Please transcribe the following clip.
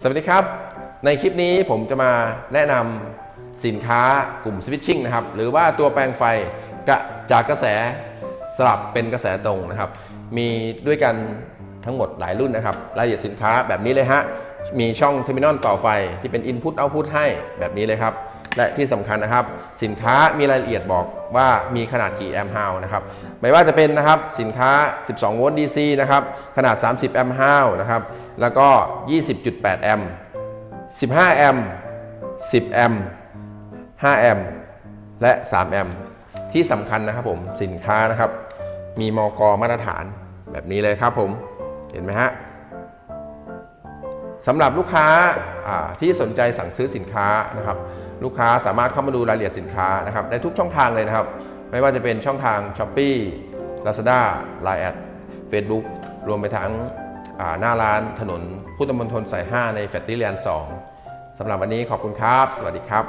สวัสดีครับ ในคลิปนี้ผมจะมาแนะนำสินค้ากลุ่มสวิตชิ่งนะครับ หรือว่าตัวแปลงไฟกจากกระแสสลับเป็นกระแสตรงนะครับ มีด้วยกันทั้งหมดหลายรุ่นนะครับ รายละเอียดสินค้าแบบนี้เลยฮะ มีช่องเทอร์มินอลต่อไฟที่เป็น Input Output ให้แบบนี้เลยครับ และที่สำคัญนะครับ สินค้ามีรายละเอียดบอกว่ามีขนาดกี่แอมป์ฮาวนะครับ ไม่ว่าจะเป็นนะครับสินค้า 12 โวลต์ DC นะครับ ขนาด 30 แอมป์ฮาวนะครับ แล้วก็ 20.8 แอมป์ 15 แอมป์ 10 แอมป์ 5 แอมป์ และ 3 แอมป์ ที่สำคัญนะครับผม สินค้านะครับ มีมอกมาตรฐานแบบนี้เลยครับผม เห็นไหมฮะสำหรับลูกค้าที่สนใจสั่งซื้อสินค้านะครับ ลูกค้าสามารถเข้ามาดูรายละเอียดสินค้านะครับได้ทุกช่องทางเลยนะครับ ไม่ว่าจะเป็นช่องทาง s h อ p e e Lazada Line แอด Facebook รวมไปทั้ง หน้าร้านถนนพุทธมณฑลสาย 5 ในแฟตติเลียน2สำหรับวันนี้ขอบคุณครับ สวัสดีครับ